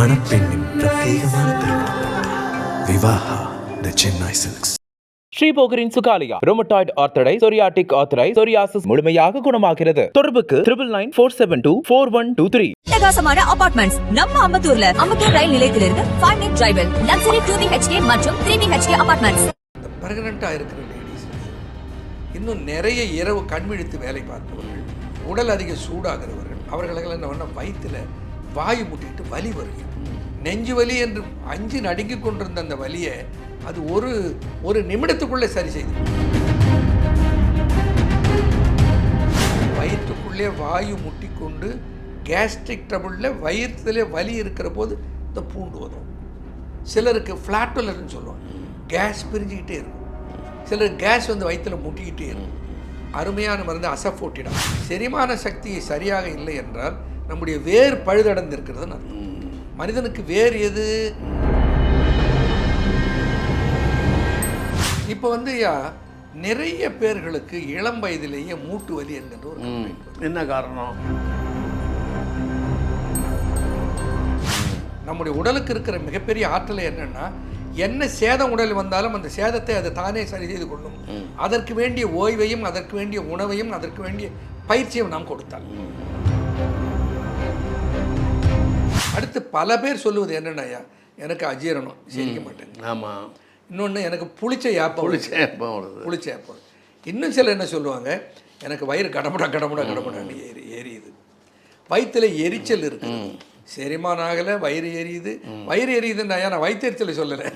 மணப்பெண்ணின் பிரத்யேகமான திருமணம். Vivaha the Chennai silks ஸ்ரீபோகரின் சுகாலியா ரோமட்டாய்டு ஆர்த்தடை சொரியாட்டிக் ஆர்த்தரை சொரியாசிஸ் முழுமையாக குணமாகிறது. தொடர்புக்கு triple nine four seven two four one two three பிரகாசமான அபார்ட்மெண்ட்ஸ் நம்ம அம்பத்தூர்ல. அம்பத்தூர் ரயில் நிலையத்திலிருந்து ஃபைவ் மினிட் டிரைவில் லக்ஸரி டூ பிஹெச்கே மற்றும் த்ரீ பிஹெச்கே அபார்ட்மெண்ட்ஸ் பர்கனண்ட்டாக இருக்கிற லேடிஸ் இன்னும் நிறைய இரவு கண்விழித்து வேலை பார்ப்பவர்கள் உடல் அதிக சூடாகிறவர்கள் அவர்களுக்கெல்லாம் என்ன பண்ண வயிற்றில் வாயு முட்டிட்டு வலி வருது. நெஞ்சு வலி என்று அஞ்சு நடுங்கி கொண்டிருந்த அந்த வலியை அது ஒரு ஒரு நிமிடத்துக்குள்ளே சரி செய்து. வயிற்றுக்குள்ளே வாயு முட்டிக்கொண்டு கேஸ்ட்ரிக் ட்ரபிளில் வயிற்றுல வலி இருக்கிற போது இந்த பூண்டு வரும். சிலருக்கு ஃப்ளாட்டுலர்னு சொல்லுவாங்க. கேஸ் பிரிஞ்சுக்கிட்டே இருக்கும். சிலருக்கு கேஸ் வந்து வயிற்றில் முட்டிக்கிட்டே இருக்கும். அருமையான மருந்து அசஃபோட்டிடம் செரிமான சக்தி சரியாக இல்லை என்றால் நம்முடைய வேர் பழுதடைந்திருக்கிறதுன்னு அர்த்தம். மனிதனுக்கு வேர் எது? இப்போ வந்து நிறைய பேர்களுக்கு இளம் வயதிலேயே மூட்டு வலி என்கின்ற ஒரு. என்ன காரணம்? நம்முடைய உடலுக்கு இருக்கிற மிகப்பெரிய ஆற்றல் என்னன்னா என்ன சேதம் உடல் வந்தாலும் அந்த சேதத்தை அது தானே சரி செய்து கொள்ளும். அதற்கு வேண்டிய ஓய்வையும் அதற்கு வேண்டிய உணவையும் அதற்கு வேண்டிய பயிற்சியும் நாம் கொடுத்தால். அடுத்து பல பேர் சொல்லுவது என்னென்னயா எனக்கு அஜீரணம் செரிக்க மாட்டேங்க ஆமாம் இன்னொன்று எனக்கு புளிச்ச யாப்பம் புளிச்ச வருது. புளிச்ச யாப்பம் இன்னும் சிலர் என்ன சொல்லுவாங்க எனக்கு வயிறு கடமுடா கடமுடா கடமுடான்னு ஏறி எரியுது வயிற்றுல எரிச்சல் இருக்கு செரிமானம் ஆகலை வயிறு எரியுது. வயிறு எரியுதுன்னா நான் வயிற்றெரிச்சலை சொல்லலை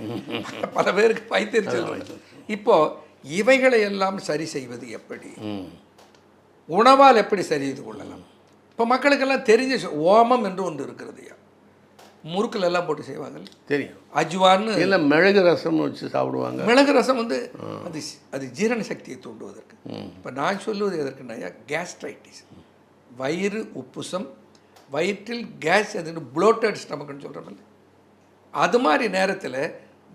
பல பேருக்கு வயிற்றெரிச்சல் இருக்கு. இப்போ இவைகளை எல்லாம் சரி செய்வது எப்படி? உணவால் எப்படி சரி செய்து கொள்ளலாம்? இப்போ மக்களுக்கெல்லாம் தெரிஞ்ச ஓமம் என்று ஒன்று இருக்கிறதுயா முறுக்குல எல்லாம் போட்டு செய்வாங்கல்ல தெரியும். அஜ்வான்னு இல்லை மிளகு ரசம் வச்சு சாப்பிடுவாங்க. மிளகு ரசம் வந்து அது அது ஜீரண சக்தியை தூண்டுவதற்கு. இப்போ நான் சொல்லுவது எதற்குன்னா கேஸ்ட்ரைட்டிஸ் வயிறு உப்புசம் வயிற்றில் கேஸ் எதுன்னு ப்ளோட்டட் ஸ்டமக்குன்னு சொல்கிறோம்ல அது மாதிரி நேரத்தில்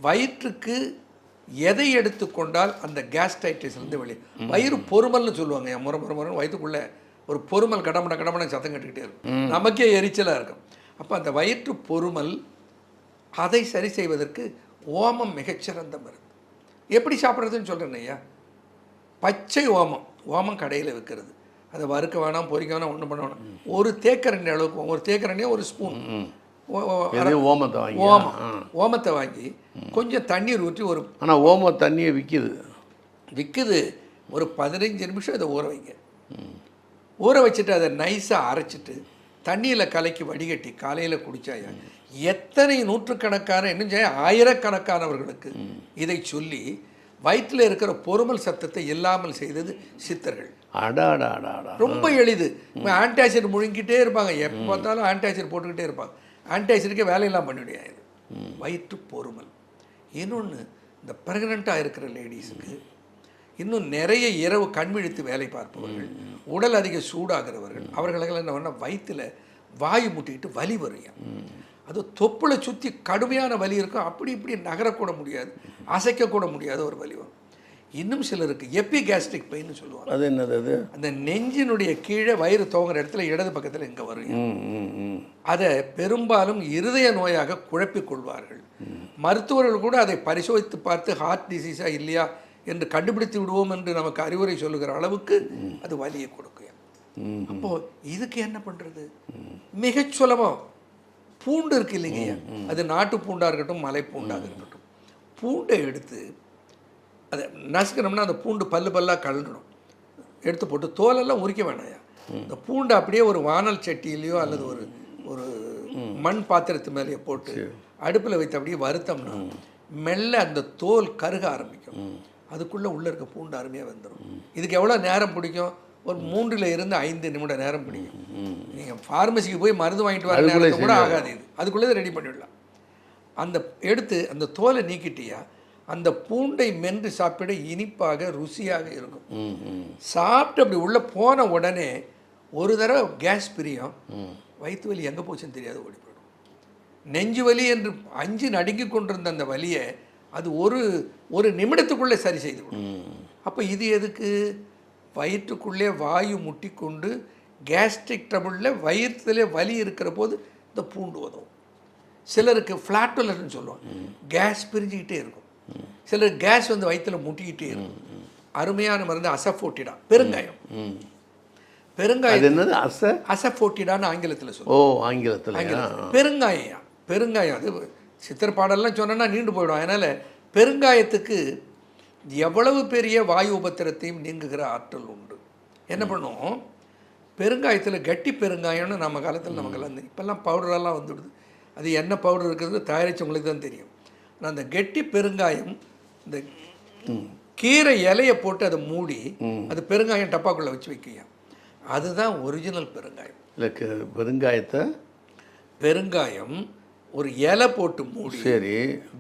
வயிற்றுக்கு எதை எடுத்துக்கொண்டால் அந்த கேஸ்ட்ரைட்டிஸ்லேருந்து வெளியே வயிறு பொறுமல்னு சொல்லுவாங்க. என் முறை முறை முறை வயிற்றுக்குள்ளே ஒரு பொறுமல் கடமட கடமட சத்தம் கட்டுக்கிட்டே இருக்கும். நமக்கே எரிச்சலாக இருக்கும். அப்போ அந்த வயிற்று பொறுமல் அதை சரி செய்வதற்கு ஓமம் மிகச்சிறந்த மருந்து. எப்படி சாப்பிட்றதுன்னு சொல்கிறேன் ஐயா. பச்சை ஓமம் ஓமம் கடையில் விற்கிறது. அதை வறுக்க வேணாம் பொரிக்க வேணாம் ஒன்றும் பண்ண வேணாம். ஒரு தேக்கரண்டி அளவுக்கு ஒரு தேக்கரண்டியே ஒரு ஸ்பூன். ஓமத்தை வாங்கி ஓமம். ஓமத்தை வாங்கி கொஞ்சம் தண்ணீர் ஊற்றி ஒரு ஆனால் ஓம தண்ணியை விற்கிது விற்குது ஒரு பதினஞ்சு நிமிஷம் அதை ஊற வைங்க. ஊற வச்சுட்டு அதை நைஸாக அரைச்சிட்டு தண்ணியில் கலக்கி வடிகட்டி காலையில் குடிச்சாயா? எத்தனை நூற்றுக்கணக்கான இன்னும் செய்ய ஆயிரக்கணக்கானவர்களுக்கு இதை சொல்லி வயிற்றில் இருக்கிற பொறுமல் சத்தத்தை இல்லாமல் செய்தது சித்தர்கள். ரொம்ப எளிது. இப்போ ஆன்டாசிட் முழுங்கிட்டே இருப்பாங்க. எப்போ பார்த்தாலும் ஆன்டாசிட் போட்டுக்கிட்டே இருப்பாங்க. ஆன்டாசிடுக்கே வேலையெல்லாம் பண்ணிவிடுயா இது? வயிற்று பொறுமல். இன்னொன்று இந்த ப்ரெக்னெண்ட்டாக இருக்கிற லேடிஸுக்கு இன்னும் நிறைய இரவு கண்விழித்து வேலை பார்ப்பவர்கள் உடல் அதிக சூடாகிறவர்கள் அவர்களுக்கெல்லாம் என்ன பண்ணால் வயிற்றில் வாயு முட்டிக்கிட்டு வலி வருங்க அது தொப்புளை சுற்றி கடுமையான வலி இருக்கும். அப்படி இப்படி நகரக்கூட முடியாது அசைக்கக்கூட முடியாத ஒரு வலி வரும். இன்னும் சிலருக்கு எப்பி கேஸ்ட்ரிக் பெயின்னு சொல்லுவாங்க. அது என்னது அது? அந்த நெஞ்சினுடைய கீழே வயிறு துவங்குற இடத்துல இடது பக்கத்தில் இங்கே வரும். அதை பெரும்பாலும் இருதய நோயாக குழப்பிக் கொள்வார்கள். மருத்துவர்கள் கூட அதை பரிசோதித்து பார்த்து ஹார்ட் டிசீஸா இல்லையா என்று கண்டுபிடித்து விடுவோம் என்று நமக்கு அறிவுரை சொல்லுகிற அளவுக்கு அது வலியை கொடுக்கும். அப்போ இதுக்கு என்ன பண்றது? மிகச் சுலபம். பூண்டு இருக்கு இல்லைங்க. அது நாட்டு பூண்டா இருக்கட்டும் மலை பூண்டாக இருக்கட்டும். பூண்டை எடுத்து அதை நசுக்கணும்னா அந்த பூண்டு பல்லு பல்லாக கழண்டணும் எடுத்து போட்டு தோலெல்லாம் உரிக்க வேணாயா இந்த பூண்டை அப்படியே ஒரு வானல் சட்டியிலையோ அல்லது ஒரு ஒரு மண் பாத்திரத்து மேலேயே போட்டு அடுப்பில் வைத்து அப்படியே வறுத்தோம்னா மெல்ல அந்த தோல் கருக ஆரம்பிக்கும். அதுக்குள்ளே உள்ளே இருக்க பூண்டு அருமையாக வந்துடும் இதுக்கு எவ்வளோ நேரம் பிடிக்கும்? ஒரு மூன்றில் இருந்து ஐந்து நிமிட நேரம் பிடிக்கும். நீங்கள் ஃபார்மசிக்கு போய் மருந்து வாங்கிட்டு வர நேரத்துக்கு கூட. ஆகாது இது. அதுக்குள்ளே ரெடி பண்ணிடலாம். அந்த எடுத்து அந்த தோலை நீக்கிட்டியா அந்த பூண்டை மென்று சாப்பிட இனிப்பாக ருசியாக இருக்கும். சாப்பிட்டு அப்படி உள்ளே போன உடனே ஒரு தடவை கேஸ் பிரியும். வயிற்று வலி எங்கே போச்சுன்னு தெரியாது ஓடி போயிடும். நெஞ்சு வலி என்று அஞ்சு நடுங்கிக் கொண்டிருந்த அந்த வலியை அது ஒரு ஒரு நிமிடத்துக்குள்ளே சரி செய்து அப்போ இது எதுக்கு? வயிற்றுக்குள்ளே வாயு முட்டிக்கொண்டு கேஸ்ட்ரிக் ட்ரபுளில் வயிற்றுல வலி இருக்கிற போது இந்த பூண்டு உதவும் சிலருக்கு ஃப்ளாட்டுலர்னு சொல்லுவோம் கேஸ் பிரிஞ்சுக்கிட்டே இருக்கும். சிலருக்கு கேஸ் வந்து வயித்துல முட்டிக்கிட்டே இருக்கும். அருமையான மருந்து அசஃபோட்டிடா பெருங்காயம். பெருங்காயம் என்னது? அச? அசஃபோட்டிடான்னு ஆங்கிலத்தில் சொல்லுவோம் ஓ ஆங்கிலத்தில். ஆங்கிலத்தில். பெருங்காயம் பெருங்காயம் அது சித்திர பாடல்லாம் சொன்னோன்னா நீண்டு போயிடும். அதனால் பெருங்காயத்துக்கு எவ்வளவு பெரிய வாயு உபத்திரத்தையும் நீங்குகிற ஆற்றல் உண்டு. என்ன பண்ணுவோம்? பெருங்காயத்தில் கட்டி பெருங்காயம்னு நம்ம காலத்தில் நமக்கெல்லாம் இப்போல்லாம் பவுடரெல்லாம் வந்துடுது. அது என்ன பவுடர் இருக்கிறது தயாரித்தவங்களுக்கு தான் தெரியும். ஆனால் அந்த கெட்டி பெருங்காயம் இந்த கீரை இலையை போட்டு அதை மூடி அது பெருங்காயம் டப்பாக்குள்ளே வச்சு வைக்கியா அதுதான் ஒரிஜினல் பெருங்காயம். இல்லை பெருங்காயத்தை பெருங்காயம் ஒரு இலை போட்டு மூடி சரி.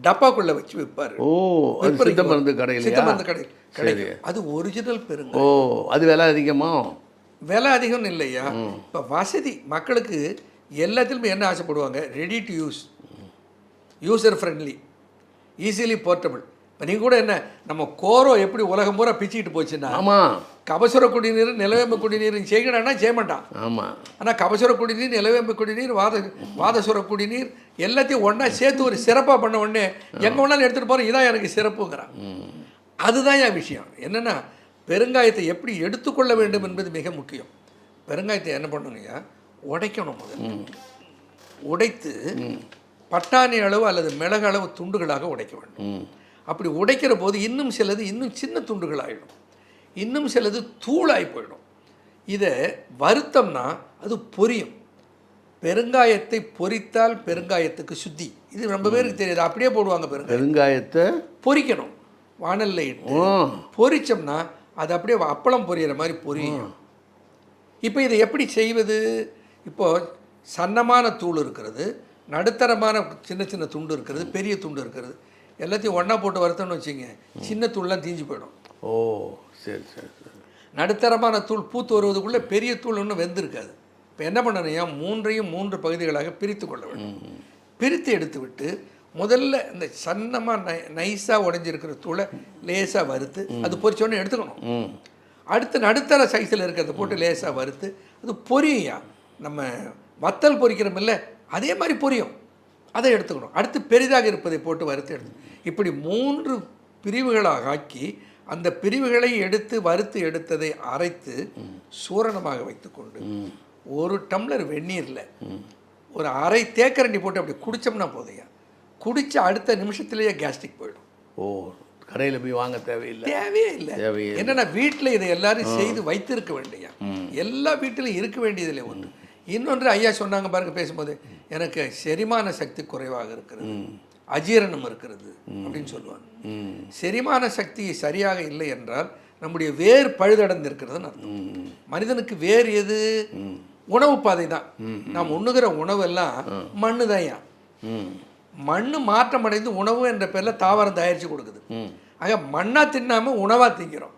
டப்பாக்குள்ள வச்சு விற்பாரு. ஓ சித்த மருந்து கடையிலையா? சித்த மருந்து கடையில் கிடைக்கும் அது ஒரிஜினல் ஓ பெருங்காயம் அது விலை அதிகமா? விலை அதிகம்னு இல்லையா? இப்போ வசதி மக்களுக்கு எல்லாத்திலுமே என்ன ஆசைப்படுவாங்க? Ready to use user friendly easily portable இப்போ நீங்கள் கூட என்ன நம்ம கோரோ எப்படி உலகம் பூரா பிச்சுக்கிட்டு போச்சுன்னா ஆமாம் கபசுர குடிநீர் நிலவேம்பு குடிநீர் செய்யணும்னா செய்ய மாட்டான். ஆமாம் ஆனால் கபசுர குடிநீர் நிலவேம்பு குடிநீர் வாத வாதசுர குடிநீர் எல்லாத்தையும் ஒன்றா சேர்த்து ஒரு சிறப்பாக பண்ண உடனே எங்கே வேணாலும் எடுத்துகிட்டு போகிறோம் இதான் எனக்கு சிறப்புங்கிறான். அதுதான் என் விஷயம். என்னென்னா பெருங்காயத்தை எப்படி எடுத்துக்கொள்ள வேண்டும் என்பது மிக முக்கியம். பெருங்காயத்தை என்ன பண்ணணுங்க உடைக்கணும் முதல்ல. உடைத்து பட்டாணி அளவு அல்லது மிளகு அளவு துண்டுகளாக உடைக்க வேண்டும். அப்படி உடைக்கிற போது இன்னும் சிலது இன்னும் சின்ன துண்டுகளாகிடும் இன்னும் சிலது தூளாகி போயிடும். இதை வருத்தம்னா அது பொரியும். பெருங்காயத்தை பொரித்தால் பெருங்காயத்துக்கு சுத்தி. இது ரொம்ப பேருக்கு தெரியாது. அப்படியே போடுவாங்க பெருங்காயம் பெருங்காயத்தை பொரிக்கணும். வானல்ல இட்டு பொரிச்சோம்னா அது அப்படியே அப்பளம் பொரியிற மாதிரி பொரியும். இப்போ இதை எப்படி செய்வது? இப்போ சன்னமான தூள் இருக்கிறது நடுத்தரமான சின்ன சின்ன துண்டு இருக்கிறது பெரிய துண்டு இருக்கிறது. எல்லாத்தையும் ஒன்றா போட்டு வறுத்தோம்னு வச்சுங்க. சின்ன தூள்லாம் தீஞ்சு போயிடும். ஓ சரி சரி சரி. நடுத்தரமான தூள் பூத்து வருவதுக்குள்ளே பெரிய தூள் இன்னும் வெந்திருக்காது. இப்போ என்ன பண்ணணும்? மூன்றையும் மூன்று பகுதிகளாக பிரித்து கொள்ள வேண்டும். பிரித்து எடுத்து விட்டு முதல்ல இந்த சன்னமாக நை நைஸாக உடைஞ்சிருக்கிற தூளை லேசாக வறுத்து அது பொரிச்சோடனே எடுத்துக்கணும். அடுத்து நடுத்தர சைஸில் இருக்கிறத போட்டு லேசாக வறுத்து அது பொரியா நம்ம வத்தல் பொரிக்கிறோமில்ல அதே மாதிரி பொரியும். அதை எடுத்துக்கணும். அடுத்து பெரிதாக இருப்பதை போட்டு வறுத்து எடுத்து இப்படி மூன்று பிரிவுகளாக ஆக்கி அந்த பிரிவுகளை எடுத்து வறுத்து எடுத்ததை அரைத்து சூரணமாக வைத்துக்கொண்டு ஒரு டம்ளர் வெந்நீரில் ஒரு அரை தேக்கரண்டி போட்டு அப்படி குடித்தோம்னா போதையா குடித்த அடுத்த நிமிஷத்துலேயே கேஸ்ட்ரிக் போயிடும். ஓ கடையில் போய் வாங்க தேவையில்லை. தேவையே இல்லை. தேவையே. என்னன்னா வீட்டில் இதை எல்லாரும் செய்து வைத்திருக்க வேண்டிய எல்லா வீட்டிலும் இருக்க வேண்டியதில்லை ஒன்று இன்னொன்று ஐயா சொன்னாங்க பாருங்க பேசும்போது எனக்கு செரிமான சக்தி குறைவாக இருக்கிறது. அஜீரணம் இருக்கிறது அப்படின்னு சொல்லுவாங்க. செரிமான சக்தி சரியாக இல்லை என்றால் நம்முடைய வேர் பழுதடைந்து இருக்கிறதுன்னு அர்த்தம் மனிதனுக்கு வேர் எது? உணவு பாதை தான். நாம் உண்ணுகிற உணவெல்லாம் மண்ணு தான் ம். மண்ணு மாற்றமடைந்து உணவு என்ற பேரில் தாவரம் தயாரித்து கொடுக்குது. ஆக மண்ணா தின்னாம உணவாக திங்கிறோம்.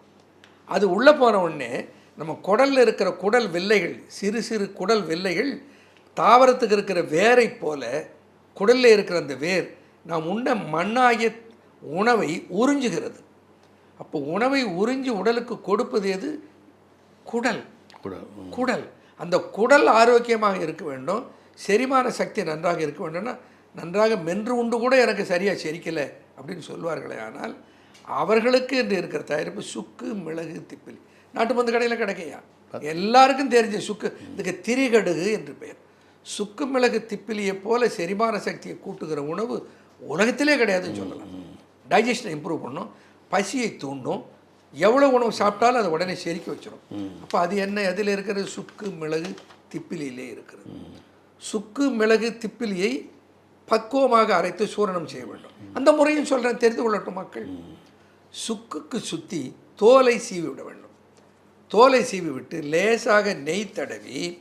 அது உள்ளே போன உடனே நம்ம குடல்ல இருக்கிற குடல் வெள்ளைகள் சிறு சிறு குடல் வெள்ளைகள் தாவரத்துக்கு இருக்கிற வேரை போல குடல்ல இருக்கிற அந்த வேர் நாம் உண்ண மண்ணாகிய உணவை உறிஞ்சுகிறது. அப்போ உணவை உறிஞ்சி உடலுக்கு கொடுப்பது எது? குடல். கூட ம். குடல். அந்த குடல் ஆரோக்கியமாக இருக்க வேண்டும். செரிமான சக்தி நன்றாக இருக்க வேண்டும்னா நன்றாக மென்று உண்டு கூட எனக்கு சரியாக செரிக்கலை அப்படின்னு சொல்வார்களே ஆனால் அவர்களுக்கு என்று இருக்கிற தயாரிப்பு சுக்கு மிளகு திப்பிலி. நாட்டு மருந்து கடையில் கிடைக்கையா எல்லாருக்கும் தெரிஞ்ச சுக்கு. இதுக்கு திரிகடுகு என்று பெயர். சுக்கு மிளகு திப்பிலியை போல செரிமான சக்தியை கூட்டுகிற உணவு உலகத்திலே கிடையாதுன்னு சொல்லலாம். டைஜஷனை இம்ப்ரூவ் பண்ணும். பசியை தூண்டும். எவ்வளோ உணவு சாப்பிட்டாலும் அதை உடனே செரிக்க வச்சிடும் அப்போ அது என்ன? அதில் இருக்கிறது சுக்கு மிளகு திப்பிலியிலே இருக்கிறது. சுக்கு மிளகு திப்பிலியை பக்குவமாக அரைத்து சூரணம் செய்ய வேண்டும். அந்த முறையும் சொல்கிறேன் தெரிந்து கொள்ளட்டும் மக்கள். சுக்குக்கு சுற்றி தோலை சீவி விட வேண்டும். தோலை சீவி விட்டு லேசாக நெய் தடவி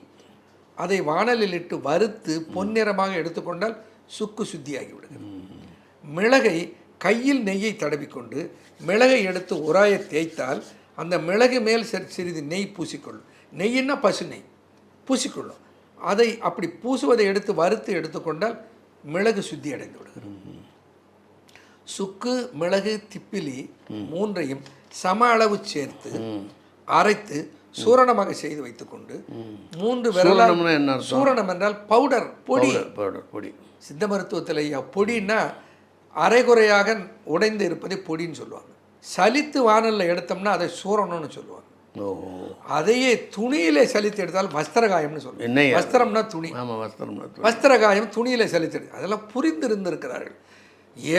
அதை வாணலில் இட்டு வறுத்து பொன்னிறமாக எடுத்துக்கொண்டால் சுக்கு சுத்தியாகி விடுகிறது. மிளகை கையில் நெய்யை தடவிக்கொண்டு மிளகை எடுத்து உராய தேய்த்தால் அந்த மிளகு மேல் சிறி- சிறிது நெய் பூசிக்கொள்ளும். நெய்யின்னா பசு நெய். பூசிக்கொள்ளும். அதை அப்படி பூசுவதை எடுத்து வறுத்து எடுத்துக்கொண்டால் மிளகு சுத்தி அடைந்து விடுகிறது. சுக்கு மிளகு திப்பிலி மூன்றையும் சம அளவு சேர்த்து அரைத்து சூரணமாக செய்து வைத்துக்கொண்டு மூன்று விரலால்? சூரணம் என்றால் பவுடர் பொடி. பவுடர் பொடி. சித்த மருத்துவத்தில் பொடின்னா அரைகுறையாக உடைந்து இருப்பதை பொடின்னு சொல்லுவாங்க. சலித்து வானல்ல எடுத்தோம்னா அதை சூரணம்னு சொல்லுவாங்க. அதையே துணியிலே சலித்து எடுத்தால் வஸ்திரகாயம்னு சொல்லுவாங்க. என்னையா? வஸ்திரம்னா துணி. ஆமாம் வஸ்திரம் வஸ்திரகாயம் துணியிலே செலுத்தது அதெல்லாம் புரிந்திருந்திருக்கிறார்கள்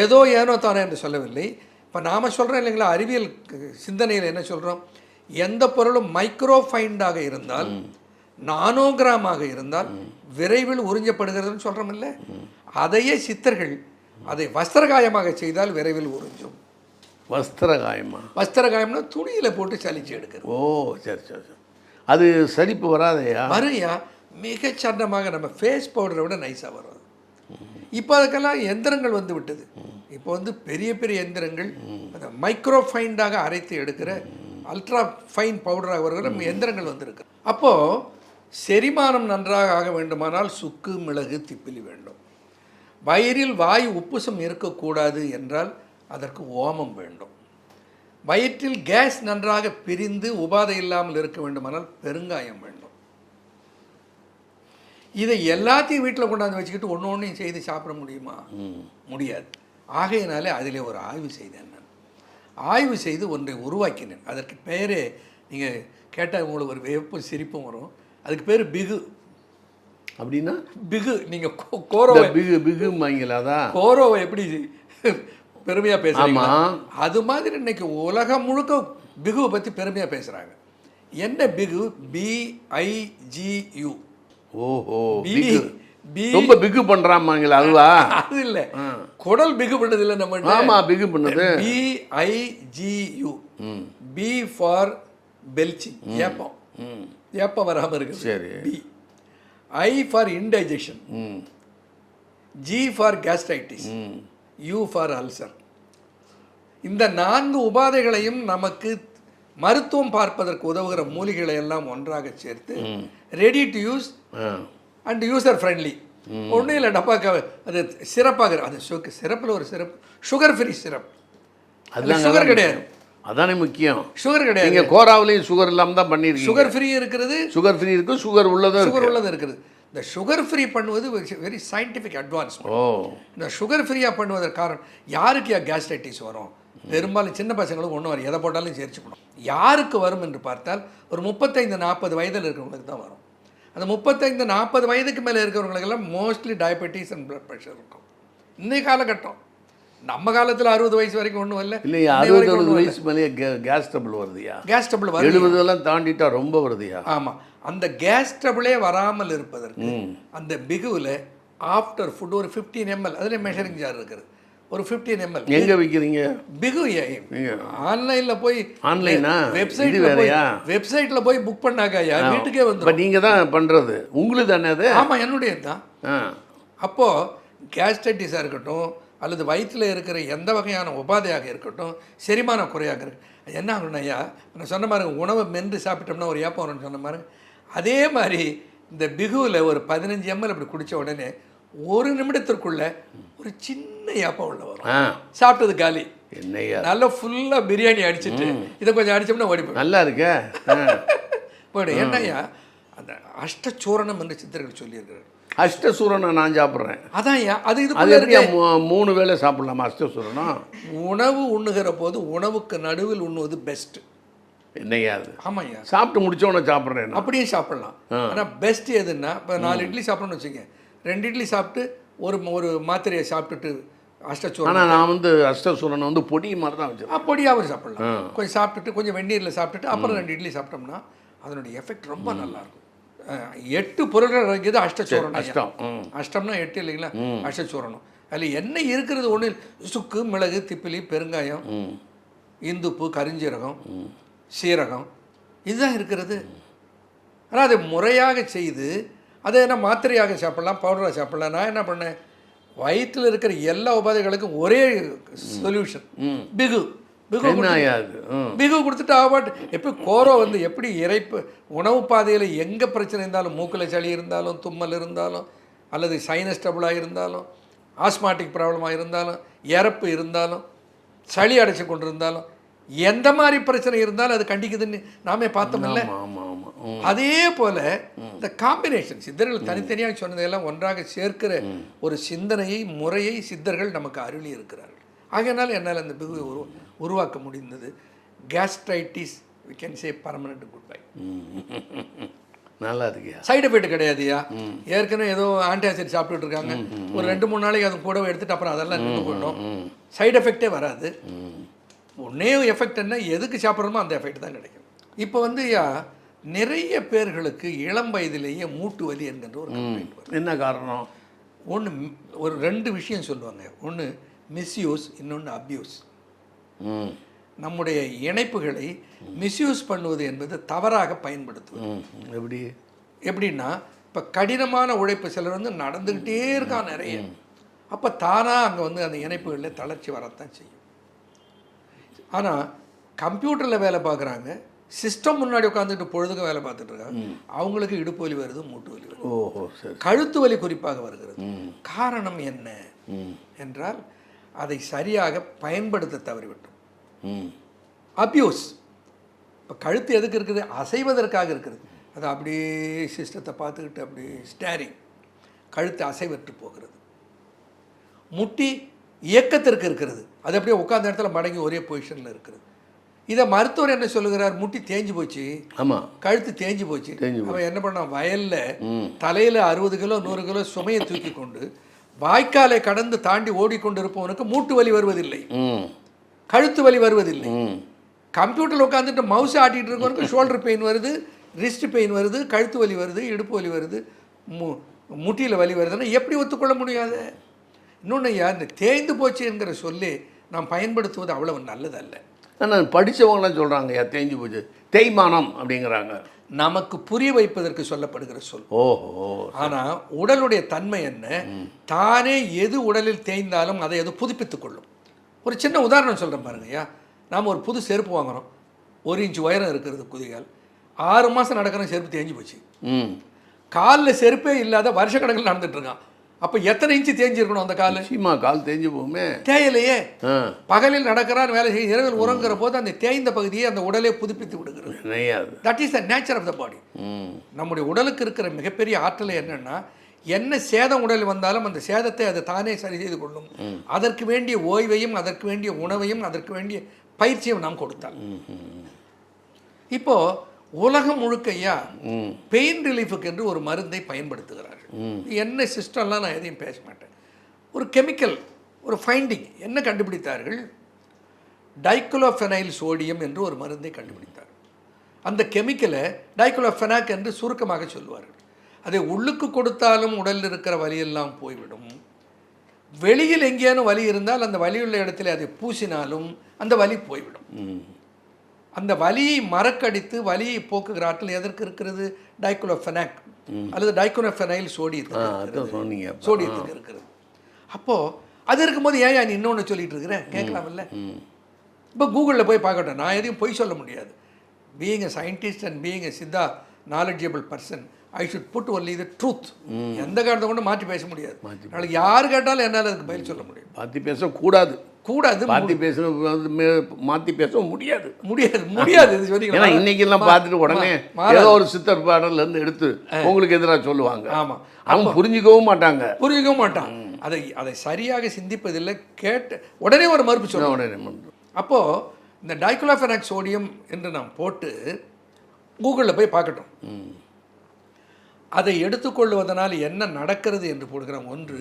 ஏதோ ஏனோ தானோ என்று சொல்லவில்லை. இப்போ நாம் சொல்கிறோம் இல்லைங்களா அறிவியல் சிந்தனையில் என்ன சொல்கிறோம் எந்த பொருளும் மைக்ரோஃபைண்டாக இருந்தால் நானோகிராமாக இருந்தால் விரைவில் உறிஞ்சப்படுகிறதுன்னு சொல்கிறோம் இல்லை? அதையே சித்தர்கள் அதை வஸ்திரகாயமாக செய்தால் விரைவில் உறிஞ்சும். வஸ்திர காயமா வஸ்திரகாயம்னா துணியில் போட்டு சலிச்சு எடுக்கிறது ஓ சரி சரி சரி. அது சலிப்பு வராதையா? வரையா? மிகச் சன்னமாக நம்ம ஃபேஸ் பவுடரை விட நைஸாக வரும். இப்போ அதுக்கெல்லாம் எந்திரங்கள் வந்து விட்டது. இப்போ வந்து பெரிய பெரிய எந்திரங்கள் அந்த மைக்ரோ ஃபைண்டாக அரைத்து எடுக்கிற அல்ட்ரா ஃபைன் பவுடராக வருகிற எந்திரங்கள் வந்திருக்கு. அப்போது செரிமானம் நன்றாக ஆக வேண்டுமானால் சுக்கு மிளகு திப்பிலி வேண்டும். வயிறில் வாயு உப்புசம் இருக்கக்கூடாது என்றால் அதற்கு ஓமம் வேண்டும். வயிற்றில் கேஸ் நன்றாக பிரிந்து உபாதை இல்லாமல் இருக்க வேண்டுமானால் பெருங்காயம் வேண்டும். இதை எல்லாத்தையும் வீட்டில் கொண்டாந்து வச்சுக்கிட்டு ஒன்று ஒன்றையும் செய்து சாப்பிட முடியுமா? முடியாது. ஆகையினாலே அதிலே ஒரு ஆய்வு செய்தேன் நான். ஆய்வு செய்து ஒன்றை உருவாக்கினேன். அதற்கு பெயரே நீங்கள் கேட்டால் உங்களுக்கு ஒரு வியப்பும் சிரிப்பும் வரும். அதுக்கு பேர் பிகு. அப்படின்னா? பிகு நீங்கள் கோரோவை. பிகு பிகு வாங்கிலாதா கோரோவை எப்படி பெருமையாக பேசுறாங்க? ஆமா. அது மாதிரி இன்னைக்கு உலகம் முழுக்க பிகுவை பற்றி பெருமையாக பேசுகிறாங்க என்ன பிகு? பிஐஜியு ஓஹோ ரொம்ப பிகு பண்றாமாங்களா அதுவா? அது இல்லை. குடல் பிகு பண்ணது இல்லை நம்ம ஆமா பிகு பண்ணது. பிஐஜியு பி ஃபார் பெல்ச்சிங் ஏப்பம். ம். ஏப்பம் வராமல் இருக்குது. சரி. B. I for indigestion G for gastritis U for ulcer இந்த நான்கு உபாதைகளையும் நமக்கு மருத்துவம் பார்ப்பதற்கு உதவுகிற மூலிகைகளை எல்லாம் ஒன்றாக சேர்த்து ready to use and user friendly ஒன்றும் இல்லை டப்பாக்க அது சிறப்பாக அது சுக்கு சிறப்பில் ஒரு சிறப்பு. சுகர் ஃப்ரீ சிறப் அதெல்லாம் சுகர் கிடையாது. அதானே முக்கியம். சுகர் கிடையாது. நீங்க கோராவிலையும் சுகர் இல்லாம தான் பண்ணிருக்கீங்க சுகர் ஃப்ரீ இருக்கிறது சுகர் ஃப்ரீ இருக்கு சுகர் உள்ளதும் சுகர் இருக்கு. உள்ளது இருக்குது. இந்த சுகர் ஃப்ரீ பண்ணுவது வெரி சயின்டிஃபிக் அட்வான்ஸ்மெண்ட் ஓ. இந்த சுகர் ஃப்ரீயாக பண்ணுவதற்கு காரணம் யாருக்கு கேஸ்ட்ரைட்டிஸ் வரும்? பெரும்பாலும் சின்ன பசங்களுக்கு ஒன்றும் வரும் எதை போட்டாலும் சேர்த்துக்கணும் யாருக்கு வரும் என்று பார்த்தால் ஒரு முப்பத்தைந்து நாற்பது வயதில் இருக்கிறவங்களுக்கு தான் வரும். அந்த முப்பத்தைந்து நாற்பது வயதுக்கு மேலே இருக்கிறவங்களுக்கெல்லாம் mostly diabetes and blood pressure இருக்கும். இன்னைய காலகட்டம். நம்ம காலத்தில் அறுபது வயசு வரைக்கும் ஒன்றும் இல்லை. இல்லையா? அறுபது அறுபது வயசு மேலேயே கேஸ் ட்ரபிள் வருதுயா? கேஸ் ட்ரபிள் வரும் எழுபதெல்லாம் தாண்டிட்டா ரொம்ப வருதுயா? ஆமாம் அந்த கேஸ் ட்ரபிளே வராமல் இருப்பதற்கு அந்த பிகுவில் ஆஃப்டர் ஃபுட் ஒரு ஃபிஃப்டீன் எம்எல் அதில் மெஷரிங் ஜார் இருக்குது. ஒரு ஃபிஃப்டீன் எம்எல் எங்க விற்கிறீங்க பிகு ஆன்லைன்ல போய் ஆன்லைனா? போய் வேறயா? வெப்சைட்ல போய் புக் பண்ணாக்க ஐயா வீட்டுக்கே இப்போ வந்துடும் நீங்க தான் பண்றது. உங்களுக்கு தானே அது? ஆமா என்னுடைய தான். ஆ. அப்போ கேஸ்ட்ரைட்டிஸாக இருக்கட்டும் அல்லது வயிற்றில் இருக்கிற எந்த வகையான உபாதையாக இருக்கட்டும் செரிமான குறையாக இருக்கு என்ன ஆகணும் ஐயா நான் சொன்ன மாதிரி உணவை மென்று சாப்பிட்டோம்னா ஒரு ஏப்பம் வரும்னு சொன்ன மாதிரி அதே மாதிரி இந்த பிகுவில் ஒரு பதினஞ்சு எம்எல் அப்படி குடிச்ச உடனே ஒரு நிமிடத்திற்குள்ள ஒரு சின்ன ஏப்பம் உள்ள வரும். சாப்பிட்டது காலி. நல்லா ஃபுல்லாக பிரியாணி அடிச்சிட்டு இதை கொஞ்சம் அடிச்சோம்னா ஓடி நல்லா இருக்கே. போயிடும். என்னய்யா அந்த அஷ்டச்சூரணம் என்று சித்தர்கள் சொல்லியிருக்கிறார் அஷ்டசூரனை நான் சாப்பிட்றேன். அதான் அது அது இருக்க. மூ- மூணு வேளை சாப்பிடலாமா அஷ்டசூரனம் உணவு உண்ணுகிற போது உணவுக்கு நடுவில் உண்ணுவது பெஸ்ட் என்னய்யா அது? ஆமாய்யா. சாப்பிட்டு முடிச்ச உடனே சாப்பிட்றேன்? அப்படியும் சாப்பிடலாம். ஆனால் பெஸ்ட் எதுன்னா இப்போ நாலு இட்லி சாப்பிடணும்னு வச்சுங்க ரெண்டு இட்லி சாப்பிட்டு ஒரு ஒரு மாத்திரையை சாப்பிட்டுட்டு அஷ்டச்சூரணம் ஆனால் நான் வந்து அஷ்டசூரனை வந்து பொடி மாதிரி தான் வச்சிருக்கேன். ஆ, பொடியாவும் சாப்பிடலாம். கொஞ்சம் சாப்பிட்டுட்டு கொஞ்சம் வெந்நீரில் சாப்பிட்டுட்டு அப்புறம் ரெண்டு இட்லி சாப்பிட்டோம்னா அதனுடைய எஃபெக்ட் ரொம்ப நல்லா இருக்கும். அஹ், எட்டு பொருள்கள் இருக்குது அஷ்டச்சூரணம். அஷ்டம் அஷ்டம்னா எட்டு இல்லைங்களா? அஷ்டச்சூரணம் அதில் என்ன இருக்கிறது ஒன்று சுக்கு மிளகு திப்பிலி பெருங்காயம் இந்துப்பு கரிஞ்சீரகம் சீரகம். இதுதான் இருக்கிறது. ஆனால் அதை முறையாக செய்து அதை என்ன மாத்திரையாக சாப்பிடலாம் பவுடராக சாப்பிடலாம். நான் என்ன பண்ணேன்? வயிற்றில் இருக்கிற எல்லா உபாதைகளுக்கும் ஒரே சொல்யூஷன் பிகு. பிகு பிகு கொடுத்துட்டு ஆவாட் எப்படி கோரோ வந்து எப்படி இறைப்பு உணவு பாதையில் எங்கே பிரச்சனை இருந்தாலும் மூக்கில் சளி இருந்தாலும் தும்மல் இருந்தாலும் அல்லது சைனஸ் ட்ரபிளாக இருந்தாலும் ஆஸ்மாட்டிக் ப்ராப்ளமாக இருந்தாலும் இறப்பு இருந்தாலும் சளி அடைச்சு கொண்டு இருந்தாலும் எந்த மாதிரி பிரச்சனை இருந்தாலும் அது கண்டிக்குதுன்னு நாமே ஆமாம் அதே போல இந்த காம்பினேஷன் சித்தர்கள் தனித்தனியாக சொன்னதையெல்லாம் ஒன்றாக சேர்க்கிற ஒரு சிந்தனையை முறையை சித்தர்கள் நமக்கு அருளி இருக்கிறார்கள் ஆகையினால் என்னால் அந்த பிகுவை உரு உருவாக்க முடிந்தது. Gastritis we can say permanent good bye நல்லா இருக்கியா? சைடு எஃபெக்ட் கிடையாதுயா ஏற்கனவே ஏதோ ஆன்டிஆசிட் சாப்பிட்டுட்டு இருக்காங்க. ஒரு ரெண்டு மூணு நாளைக்கு அது கூட எடுத்துட்டு அப்புறம் அதெல்லாம் நின்று போயிடும். சைடு எஃபெக்டே வராது. ஒன்னே எஃபெக்ட் என்ன? எதுக்கு சாப்பிட்றோமோ அந்த எஃபெக்ட் தான் கிடைக்கும். இப்போ வந்து யா நிறைய பேர்களுக்கு இளம் வயதிலேயே மூட்டு வலி என்கின்ற ஒரு என்ன காரணம்? ஒன்று ஒரு ரெண்டு விஷயம் சொல்லுவாங்க. ஒன்று மிஸ்யூஸ் இன்னொன்று அப்யூஸ் நம்முடைய இணைப்புகளை மிஸ்யூஸ் பண்ணுவது என்பது தவறாக பயன்படுத்துவது. எப்படி? எப்படின்னா இப்போ கடினமான உழைப்பு சிலர் வந்து நடந்துக்கிட்டே இருக்கான் நிறைய. அப்போ தானாக அங்கே வந்து அந்த இணைப்புகளில் தளர்ச்சி வரத்தான் செய்யும். ஆனால் கம்ப்யூட்டரில் வேலை பார்க்குறாங்க சிஸ்டம் முன்னாடி உட்காந்துட்டு பொழுதுக்கு வேலை பார்த்துட்டு இருக்காங்க அவங்களுக்கு இடுப்பு வலி வருது மூட்டு வலி வருது. கழுத்து வலி குறிப்பாக வருகிறது. காரணம் என்ன? என்றால் அதை சரியாக பயன்படுத்த தவறிவிட்டோம். அப்யூஸ். இப்போ கழுத்து எதுக்கு இருக்குது? அசைவதற்காக இருக்குது. அது அப்படியே சிஸ்டத்தை பார்த்துக்கிட்டு அப்படியே ஸ்டேரிங் கழுத்து அசைவற்று போகிறது. முட்டி இயக்கத்திற்கு இருக்கிறது அது அப்படியே உட்கார்ந்த இடத்துல மடங்கி ஒரே பொசிஷனில் இருக்கிறது இதை மருத்துவர் என்ன சொல்லுகிறார்? முட்டி தேஞ்சு போச்சு. ஆமாம் கழுத்து தேஞ்சு போச்சு. அவன் என்ன பண்ணான்? வயல்ல தலையில அறுபது கிலோ நூறு கிலோ சுமையை தூக்கி கொண்டு வாய்க்காலை கடந்து தாண்டி ஓடிக்கொண்டிருப்பவனுக்கு மூட்டு வலி வருவதில்லை. கழுத்து வலி வருவதில்லை. கம்ப்யூட்டரில் உட்காந்துட்டு மவுஸ் ஆட்டிகிட்டு இருக்கவனுக்கு ஷோல்டர் பெயின் வருது ரிஸ்ட் பெயின் வருது கழுத்து வலி வருது இடுப்பு வலி வருது மு முட்டியில் வலி வருதுன்னா எப்படி ஒத்துக்கொள்ள முடியாது? இன்னொன்று ஐயா இந்த தேய்ந்து போச்சு என்கிற சொல்லி நாம் பயன்படுத்துவது அவ்வளவு நல்லதல்ல. ஆனால் படித்தவங்களாம் சொல்கிறாங்க ஐயா தேஞ்சு போச்சு. தேய்மானம் அப்படிங்கிறாங்க. நமக்கு புரிய வைப்பதற்கு சொல்லப்படுகிற சொல். ஓஹோ ஆனால் உடலுடைய தன்மை என்ன? தானே எது உடலில் தேய்ந்தாலும் அதை எது புதுப்பித்துக் கொள்ளும். ஒரு சின்ன உதாரணம் சொல்கிறேன் பாருங்க ஐயா. நாம் ஒரு புது செருப்பு வாங்குறோம். ஒரு இன்ச் உயரம் இருக்கிறது குதிகால் ஆறு மாதம் நடக்கிற செருப்பு தேஞ்சு போச்சு. ம். காலில் செருப்பே இல்லாத வருஷக்கணக்கில் நடந்துட்டு இருக்கான். அப்போ எத்தனை இன்ச்சு தேஞ்சிருக்கணும் அந்த கால்? சீமா கால் தேஞ்சு போகுமே. தேயலையே. பகலில் நடக்கிறான் வேலை செய்ய இரவில் உறங்குற போது அந்த தேய்ந்த பகுதியை அந்த உடலே புதுப்பித்து விடுகிறது. That is the nature of the body நம்முடைய உடலுக்கு இருக்கிற மிகப்பெரிய ஆற்றல் என்னன்னா என்ன சேதம் உடல் வந்தாலும் அந்த சேதத்தை அது தானே சரி செய்து கொள்ளும். அதற்கு வேண்டிய ஓய்வையும் அதற்கு வேண்டிய உணவையும் அதற்கு வேண்டிய பயிற்சியும் நாம் கொடுத்தால். இப்போ உலகம் முழுக்கையா பெயின் ரிலீஃபுக்கு என்று ஒரு மருந்தை பயன்படுத்துகிறார்கள். என்ன சிஸ்டம்லாம் நான் எதையும் பேச மாட்டேன். ஒரு கெமிக்கல் ஒரு ஃபைண்டிங் என்ன கண்டுபிடித்தார்கள்? டைக்குலோஃபெனைல் சோடியம் என்று ஒரு மருந்தை கண்டுபிடித்தார் அந்த கெமிக்கலை டைக்குலோஃபெனாக் என்று சுருக்கமாக சொல்லுவார்கள். அதை உள்ளுக்கு கொடுத்தாலும் உடலில் இருக்கிற வலியெல்லாம் போய்விடும். வெளியில் எங்கேயானும் வலி இருந்தால் அந்த வலியுள்ள இடத்துல அதை பூசினாலும் அந்த வலி போய்விடும். அந்த வலியை மறக்கடித்து வலியை போக்குகிற ஆற்றல் எதற்கு இருக்கிறது? டைக்குலோஃபெனாக் அல்லது டைக்குலோஃபெனைல் சோடியத்துக்கு இருக்கிறது. சொன்னீங்க. சோடியத்துக்கு இருக்கிறது. அப்போ அது இருக்கும்போது ஏன் நீ இன்னொன்று சொல்லிட்டு இருக்கிறேன் கேட்கலாம்ல. இப்போ கூகுளில் போய் பார்க்கட்டும். நான் எதையும் பொய் சொல்ல முடியாது. Being a scientist and being a Siddha knowledgeable person I should put only the truth எந்த காரணத்தை கொண்டு மாற்றி பேச முடியாது. நாளைக்கு யார் கேட்டாலும் என்னால் அதுக்கு பதில் சொல்ல முடியும். மாற்றி பேசக்கூடாது. கூடாது. மாற்றி பேச மாற்றி பேச முடியாது. முடியாது முடியாது? ஏன்னா இன்னைக்கெல்லாம் பார்த்துட்டு உடனே. ஏதோ ஒரு சித்தர் பாடல்ல இருந்து எடுத்து உங்களுக்கு எதிராக சொல்லுவாங்க. ஆமா. அவங்க புரிஞ்சுக்கவும் மாட்டாங்க. புரிஞ்சுக்க மாட்டான். அதை அதை சரியாக சிந்திப்பதில்லை கேட்டு உடனே ஒரு மறுப்பு சொல்லுவோம் உடனே. அப்போது இந்த டைக்ளோஃபெனாக் சோடியம் என்று நாம் போட்டு கூகுளில் போய் பார்க்கட்டும். அதை எடுத்துக்கொள்வதனால் என்ன நடக்கிறது என்று போடுகிறோம் ஒன்று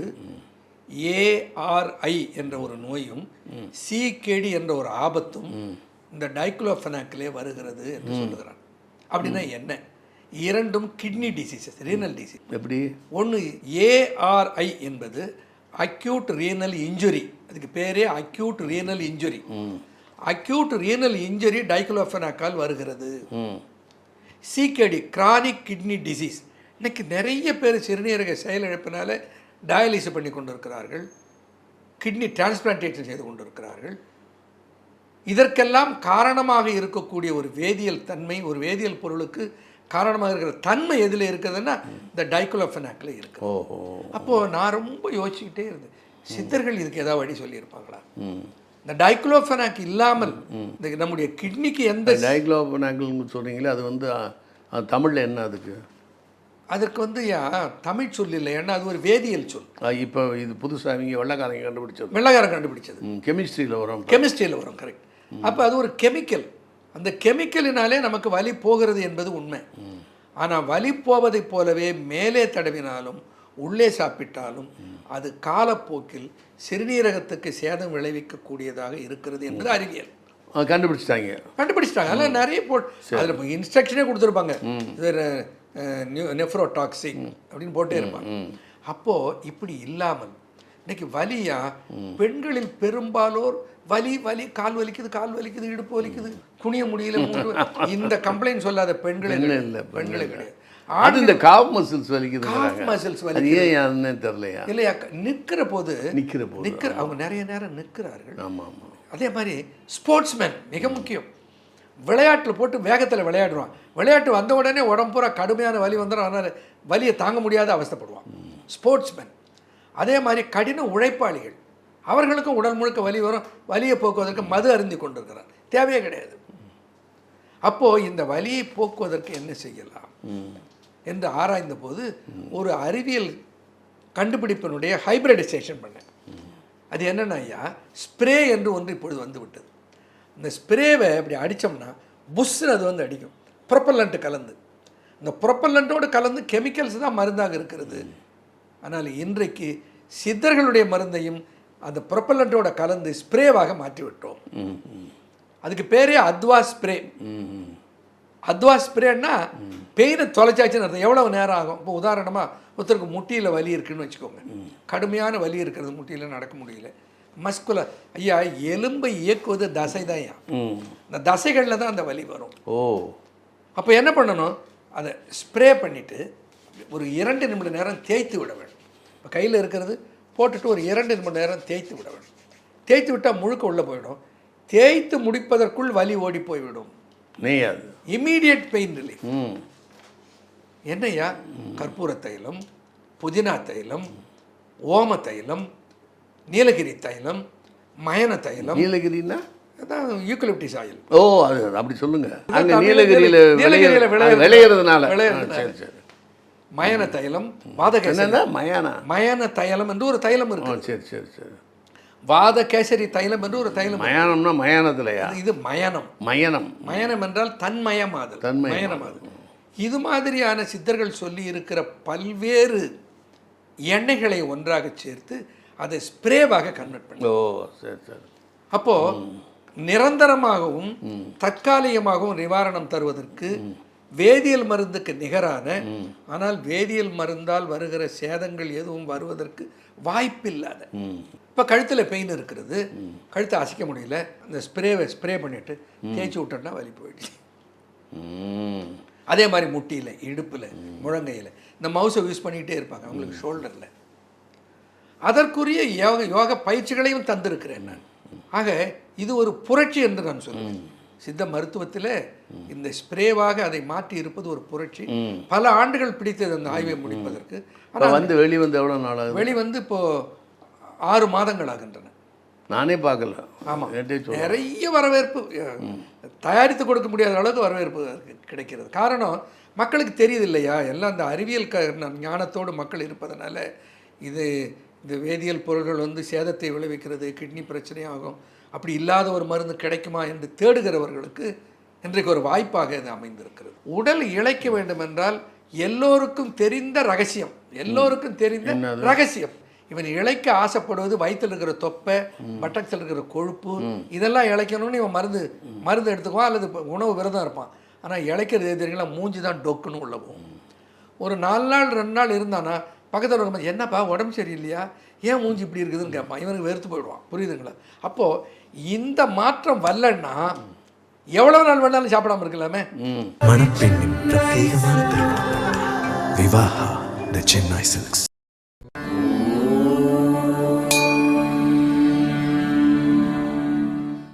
ஏஆர்ஐ என்ற ஒரு நோயும் சிகேடி என்ற ஒரு ஆபத்தும் இந்த டைக்ளோஃபெனாக்கிலே வருகிறது என்று சொல்லுகிறான். அப்படின்னா என்ன? இரண்டும் கிட்னி டிசீசஸ் ரீனல் டிசீஸ் எப்படி? ஒன்று ஏஆர்ஐ என்பது அக்யூட் ரீனல் இன்ஜுரி அதுக்கு பேரே acute renal injury acute renal injury டைக்ளோஃபெனாக்கால் வருகிறது. சிகேடி கிரானிக் கிட்னி டிசீஸ் இன்னைக்கு நிறைய பேர் சிறுநீரக செயலிழப்பினால டயாலிசிஸ் பண்ணி கொண்டிருக்கிறார்கள் கிட்னி டிரான்ஸ்பிளான்டேஷன் செய்து கொண்டிருக்கிறார்கள். இதற்கெல்லாம் காரணமாக இருக்கக்கூடிய ஒரு வேதியியல் தன்மை ஒரு வேதியியல் பொருளுக்கு காரணமாக இருக்கிற தன்மை எதில் இருக்குதுன்னா இந்த டைக்குலோஃபெனாக்கில் இருக்கு. அப்போது நான் ரொம்ப யோசிச்சுக்கிட்டே இருந்தேன். சித்தர்கள் இதுக்கு ஏதாவது வழி சொல்லியிருப்பாங்களா? இந்த டைக்குலோஃபெனாக் இல்லாமல் இந்த நம்முடைய கிட்னிக்கு எந்த டைக்ளோபனாக்கிள்னு சொல்கிறீங்களே அது வந்து தமிழில் என்ன அதுக்கு? அதற்கு வந்து யா தமிழ் சொல் இல்லை. ஏன்னா அது ஒரு வேதியியல் சொல். இப்போ இது புதுசாக இவங்க வெள்ளக்காரங்க கண்டுபிடிச்சது. வெள்ளக்காரன் கண்டுபிடிச்சது. கெமிஸ்ட்ரியில் வரும். கெமிஸ்ட்ரியில் வரும் கரெக்ட் அப்போ அது ஒரு கெமிக்கல். அந்த கெமிக்கலினாலே நமக்கு வலி போகிறது என்பது உண்மை. ஆனால் வலி போவதைப் போலவே மேலே தடவினாலும் உள்ளே சாப்பிட்டாலும் அது காலப்போக்கில் சிறுநீரகத்துக்கு சேதம் விளைவிக்கக்கூடியதாக இருக்கிறது என்பது அறிவியல். கண்டுபிடிச்சிட்டாங்க. கண்டுபிடிச்சிட்டாங்க. அதில் நிறைய போ அதில் இன்ஸ்ட்ரக்ஷனே கொடுத்துருப்பாங்க. நெஃப்ரோடாக்சிக் அப்படின்னு போட்டே இருப்பாங்க. அப்போது இப்படி இல்லாமல் இன்னைக்கு வலியா பெண்களில் பெரும்பாலோர் வலி வலி கால் வலிக்குது கால் வலிக்குது இடுப்பு வலிக்குது குனிய முடியல இந்த கம்ப்ளைண்ட் சொல்லாத பெண்களே. இல்லை பெண்களே கிடையாது அது இந்த காப் மசில்ஸ் வலிக்குது muscles அது வலிக்குது. ஏன் தெரியலையா? இல்லையா? நிற்கிற போது நிக்கிற போது, நிற்கிற அவங்க நிறைய நேரம் நிற்கிறார்கள் ஆமாம் ஆமாம் அதே மாதிரி ஸ்போர்ட்ஸ்மேன் மிக முக்கியம். விளையாட்டில் போட்டு வேகத்தில் விளையாடுவான். விளையாட்டு வந்த உடனே உடம்பு பூரா கடுமையான வலி வந்துடும் அதனால் வலியை தாங்க முடியாத அவஸ்தைப்படுவான். ஸ்போர்ட்ஸ்மேன் அதே மாதிரி கடின உழைப்பாளிகள். அவர்களுக்கும் உடல் முழுக்க வலி வரும். வலியை போக்குவதற்கு மது அருந்தி கொண்டிருக்கிறார். தேவையே கிடையாது. அப்போது இந்த வலியை போக்குவதற்கு என்ன செய்யலாம்? என்று ஆராய்ந்த போது ஒரு அறிவியல் கண்டுபிடிப்பினுடைய ஹைபிரிடைசேஷன் பண்ணேன். அது என்னென்ன ஐயா ஸ்ப்ரே என்று ஒன்று இப்பொழுது வந்துவிட்டது. இந்த ஸ்ப்ரேவை இப்படி அடித்தோம்னா புஷ்ஷுன்னு அது வந்து அடிக்கும். ப்ரொப்பல்லண்ட்டு கலந்து. இந்த ப்ரொப்பல்லண்ட்டோடு கலந்து கெமிக்கல்ஸ் தான் மருந்தாக இருக்கிறது. ஆனால் இன்றைக்கு சித்தர்களுடைய மருந்தையும் அந்த ப்ரொப்பல்லண்ட்டோட கலந்து ஸ்ப்ரேவாக மாற்றி விட்டோம் அதுக்கு பேரே அத்வா ஸ்ப்ரே. அத்வா ஸ்ப்ரேன்னா பெயினை தொலைச்சாச்சுன்னு அர்த்தம். எவ்வளோ நேரம் ஆகும்? இப்போ உதாரணமாக ஒருத்தருக்கு முட்டியில் வலி இருக்குதுன்னு வச்சுக்கோங்க. கடுமையான வலி இருக்கிறது முட்டியில் நடக்க முடியல. மஸ்குல ஐயா எலும்பை இயக்குவது தசை தான் ஐயா இந்த தசைகளில் தான் அந்த வலி வரும். ஓ. அப்போ என்ன பண்ணணும்? அதை ஸ்ப்ரே பண்ணிவிட்டு ஒரு இரண்டு நிமிட நேரம் தேய்த்து விட வேண்டும். இப்போ கையில் இருக்கிறது போட்டுட்டு ஒரு இரண்டு நிமிட நேரம் தேய்த்து விட வேண்டும். தேய்த்து விட்டால் முழுக்க உள்ளே போயிடும். தேய்த்து முடிப்பதற்குள் வலி ஓடி போய்விடும். நெய்யாது இம்மீடியட் பெயின் ரிலீஃப் என்னையா கற்பூர தைலம் புதினா தைலம் ஓம தைலம் நீலகிரி தைலம் மயன தைலம். நீலகிரின்னா? யூக்கலிப்டிஸ் ஆயில் ஓ அது அப்படி சொல்லுங்க. அங்கே தமிழ்ல நீலகிரியில் நீலகிரியில விளைய விளையறது- விளையிறதுனால. ஆ, விளையறதுனால. சரி. சரி மயன தைலம் வாதகேசரி. என்னன்னா மயானா. மயன தைலம் என்று ஒரு தைலம் இருக்கு. சரி சரி சரி. வாத கேசரி தைலம் என்று ஒரு தைலம். மயானம்னா மயானத்துலையா? இது மயனம். மயனம். மயனம் என்றால் தன்மயமாதல். தன்மயமாதல். இது மாதிரியான சித்தர்கள் சொல்லி இருக்கிற பல்வேறு எண்ணெய்களை ஒன்றாக சேர்த்து அதை ஸ்ப்ரேவாக கன்வெர்ட் பண்ணி. ஓ சரி சரி. அப்போ நிரந்தரமாகவும் தற்காலிகமாகவும் நிவாரணம் தருவதற்கு வேதியியல் மருந்துக்கு நிகரான ஆனால் வேதியியல் மருந்தால் வருகிற சேதங்கள் எதுவும் வருவதற்கு வாய்ப்பில்லாத. இப்போ கழுத்தில் பெயின் இருக்கிறது. கழுத்தை அசைக்க முடியல. அந்த ஸ்ப்ரேவை ஸ்ப்ரே பண்ணிட்டு தேய்ச்சி விட்டோம்னா வலி போயிடுச்சு. அதே மாதிரி முட்டியில் இடுப்பில் முழங்கையில். இந்த மவுஸை யூஸ் பண்ணிக்கிட்டே இருப்பாங்க. அவங்களுக்கு ஷோல்டரில் அதற்குரிய யோக யோக பயிற்சிகளையும் தந்திருக்கிறேன் நான். ஆக இது ஒரு புரட்சி என்று நான் சொல்லுவேன். சித்த மருத்துவத்தில் இந்த ஸ்ப்ரேவாக அதை மாற்றி இருப்பது ஒரு புரட்சி. பல ஆண்டுகள் பிடித்தது அந்த ஆய்வை முடிப்பதற்கு. ஆனால் வந்து வெளி வந்து எவ்வளோ நாள் ஆகுது? வெளி வந்து இப்போ ஆறு மாதங்கள் ஆகின்றன. நானே பார்க்கல. ஆமாம் நிறைய வரவேற்பு தயாரித்து கொடுக்க முடியாத அளவுக்கு வரவேற்பு கிடைக்கிறது. காரணம் மக்களுக்கு தெரியுது இல்லையா? எல்லாம் அந்த அறிவியல் க ஞானத்தோடு மக்கள் இருப்பதனால இது இந்த வேதியியல் பொருள்கள் வந்து சேதத்தை விளைவிக்கிறது கிட்னி பிரச்சனை ஆகும் அப்படி இல்லாத ஒரு மருந்து கிடைக்குமா என்று தேடுகிறவர்களுக்கு இன்றைக்கு ஒரு வாய்ப்பாக இது அமைந்திருக்கிறது. உடல் இழைக்க வேண்டும் என்றால் எல்லோருக்கும் தெரிந்த ரகசியம். எல்லோருக்கும் தெரிந்த ரகசியம். இவன் இழைக்க ஆசைப்படுவது வயிற்றில் இருக்கிற தொப்பை பட்டக்ஸில் இருக்கிற கொழுப்பு இதெல்லாம் இழைக்கணும்னு இவன் மருந்து மருந்து எடுத்துக்குவான் அல்லது உணவு விரதம் இருப்பான். ஆனால் இழைக்கிறது தெரியுங்களா? மூஞ்சி தான் டொக்குன்னு உள்ள போகும். ஒரு நாலு நாள் ரெண்டு நாள் இருந்தானா பக்கத்தில் இருக்கும்போது என்னப்பா உடம்பு சரியில்லையா? ஏன் மூஞ்சி இப்படி இருக்குதுன்னு கேட்பான். இவனுக்கு வெறுத்து போயிடுவான். புரியுதுங்களா? அப்போது இந்த மாற்றம் வரலன்னா எவ்வளோ நாள் வேணாலும் சாப்பிடாம இருக்கலாமே? மணப்பெண்ணின் பிரத்யேகமான திருமணம். Vivaha the Chennai silks